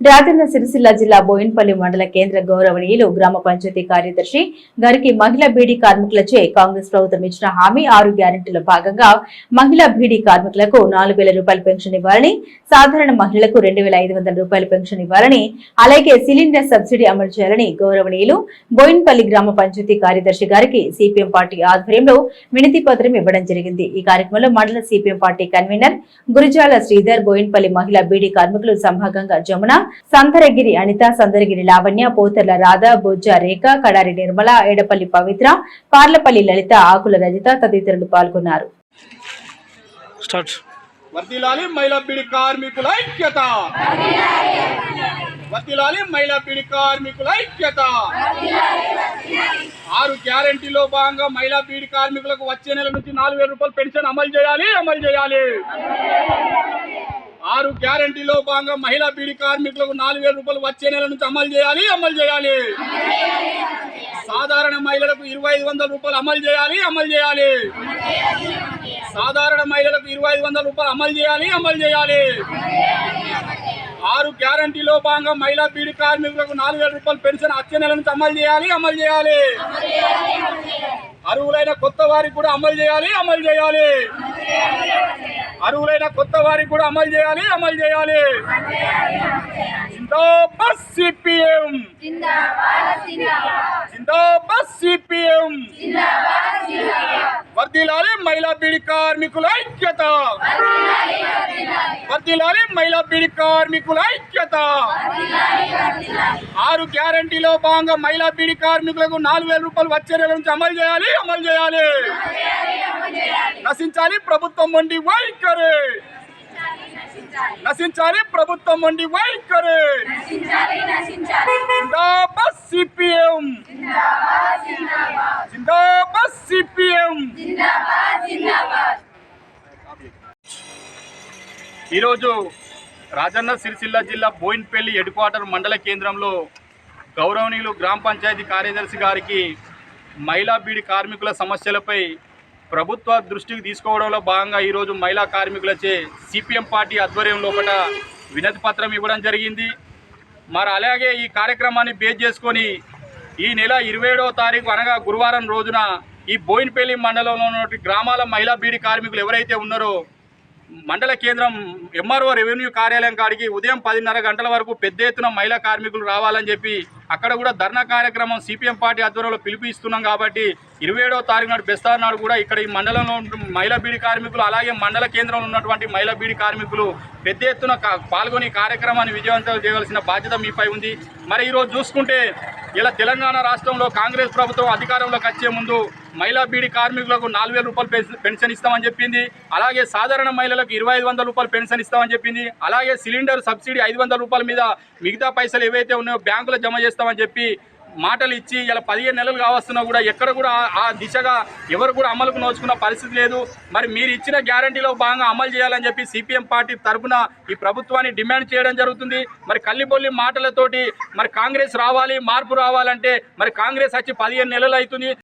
రాజన్న సిరిసిల్ల జిల్లా బోయిన్పల్లి మండల కేంద్ర గౌరవనీయులు గ్రామ పంచాయతీ కార్యదర్శి గారికి మహిళా బీడీ కార్మికులచే కాంగ్రెస్ ప్రభుత్వం ఇచ్చిన హామీ ఆరు గ్యారంటీలో భాగంగా మహిళా బీడీ కార్మికులకు నాలుగు వేల రూపాయల పెన్షన్ ఇవ్వాలని సాధారణ మహిళలకు రెండు వేల ఐదు వందల రూపాయల పెన్షన్ ఇవ్వాలని అలాగే సిలిండర్ సబ్సిడీ అమలు చేయాలని గౌరవనీయులు బోయిన్పల్లి గ్రామ పంచాయతీ కార్యదర్శి గారికి సిపిఎం పార్టీ ఆధ్వర్యంలో వినతి పత్రం ఇవ్వడం జరిగింది. ఈ కార్యక్రమంలో మండల CPM party convener Gurijala Sridhar Boinpally మహిళా బీడీ కార్మికులు సంభాగంగా జమున సంతరగిరి అనిత సందరగిరి లావణ్య పోతర్ల రాధ బొజ్జ రేఖ కడారి నిర్మల ఏడపల్లి పవిత్ర పార్లపల్లి లలిత ఆకుల రజిత తదితరులు పాల్గొన్నారు. స్టార్ట్. వర్దిలాలి మహిళా పిడి కార్మికుల ఐక్యత. వర్దిలాలి మహిళా పిడి కార్మికుల ఐక్యత. ఆరు గ్యారంటీలో భాగంగా మహిళా పీడి కార్మికులకు వచ్చే నెల నుంచి నాలుగు వేల రూపాయలు పెన్షన్ అమలు చేయాలి అమలు చేయాలి. ఆరు గ్యారంటీలో భాగంగా మహిళా పీడి కార్మికులకు నాలుగు వేల రూపాయలు వచ్చే నెల నుంచి అమలు చేయాలి అమలు చేయాలి. సాధారణ మహిళలకు ఇరవై ఐదు వందల రూపాయలు అమలు చేయాలి అమలు చేయాలి. సాధారణ మహిళలకు ఇరవై ఐదు వందల రూపాయలు అమలు చేయాలి అమలు చేయాలి. ఆరు గ్యారంటీలో భాగంగా మహిళా పీడి కార్మికులకు నాలుగు వేల రూపాయలు పెన్షన్ వచ్చే నెల నుంచి అమలు చేయాలి అమలు చేయాలి. అరువులైన కొత్త వారికి కూడా అమలు చేయాలి అమలు చేయాలి. అర్హులైన కొత్త వారికి కూడా అమలు చేయాలి అమలు చేయాలి. జిందాబాద్ సిపిఎం. జిందాబాద్ సిపిఎం. వర్దిలాలి మహిళా పీడి కార్మికుల ఐక్యత. వర్దిలాలి మహిళా పీడి కార్మికుల ఐక్యత. ఆరు గ్యారంటీలో భాగంగా మహిళా పీడి కార్మికులకు నాలుగు వేల రూపాయలు వచ్చే నెల నుంచి అమలు చేయాలి అమలు చేయాలి. నశించాలి ప్రభుత్వం వండి వైఖరి. నశించాలి ప్రభుత్వం వండి వైఖరి. ఈరోజు రాజన్న సిరిసిల్ల జిల్లా బోయిన్పల్లి హెడ్ క్వార్టర్ మండల కేంద్రంలో గౌరవనీయులు గ్రామ పంచాయతీ కార్యదర్శి గారికి మహిళా బీడి కార్మికుల సమస్యలపై ప్రభుత్వ దృష్టికి తీసుకోవడంలో భాగంగా ఈరోజు మహిళా కార్మికులచే సిపిఎం పార్టీ ఆధ్వర్యంలో ఒకట వినతి పత్రం ఇవ్వడం జరిగింది. మరి అలాగే ఈ కార్యక్రమాన్ని బేస్ చేసుకొని ఈ నెల ఇరవై ఏడవ తారీఖు అనగా గురువారం రోజున ఈ బోయిన్పల్లి మండలంలో ఉన్నటువంటి గ్రామాల మహిళా బీడి కార్మికులు ఎవరైతే ఉన్నారో మండల కేంద్రం ఎంఆర్ఓ రెవెన్యూ కార్యాలయం కాడికి ఉదయం పదిన్నర గంటల వరకు పెద్ద ఎత్తున మహిళా కార్మికులు రావాలని చెప్పి అక్కడ కూడా ధర్నా కార్యక్రమం సిపిఎం పార్టీ ఆధ్వర్యంలో పిలుపు ఇస్తున్నాం కాబట్టి ఇరవై ఏడవ తారీఖు నాడు బెస్తార్ నాడు కూడా ఇక్కడ ఈ మండలంలో మహిళా బీడి కార్మికులు అలాగే మండల కేంద్రంలో ఉన్నటువంటి మహిళా బీడి కార్మికులు పెద్ద ఎత్తున పాల్గొని కార్యక్రమాన్ని విజయవంతం చేయవలసిన బాధ్యత మీపై ఉంది. మరి ఈరోజు చూసుకుంటే ఇలా తెలంగాణ రాష్ట్రంలో కాంగ్రెస్ ప్రభుత్వం అధికారంలోకి వచ్చే ముందు మహిళా బీడీ కార్మికులకు నాలుగు వేల రూపాయలు పెన్షన్- పెన్షన్ ఇస్తామని చెప్పింది. అలాగే సాధారణ మహిళలకు ఇరవై ఐదు వందల రూపాయలు పెన్షన్ ఇస్తామని చెప్పింది. అలాగే సిలిండర్ సబ్సిడీ ఐదు వందల రూపాయల మీద మిగతా పైసలు ఏవైతే ఉన్నాయో బ్యాంకులో జమ చేస్తామని చెప్పి మాటలు ఇచ్చి ఇలా పదిహేను నెలలు కావస్తున్నా కూడా ఎక్కడ కూడా ఆ- ఆ దిశగా ఎవరు కూడా అమలుకు నోచుకున్న పరిస్థితి లేదు. మరి మీరు ఇచ్చిన గ్యారంటీలో భాగంగా అమలు చేయాలని చెప్పి సిపిఎం పార్టీ తరఫున ఈ ప్రభుత్వాన్ని డిమాండ్ చేయడం జరుగుతుంది. మరి కల్లిబొల్లి మాటలతోటి మరి కాంగ్రెస్ రావాలి మార్పు రావాలంటే మరి కాంగ్రెస్ వచ్చి పదిహేను నెలలు అవుతుంది.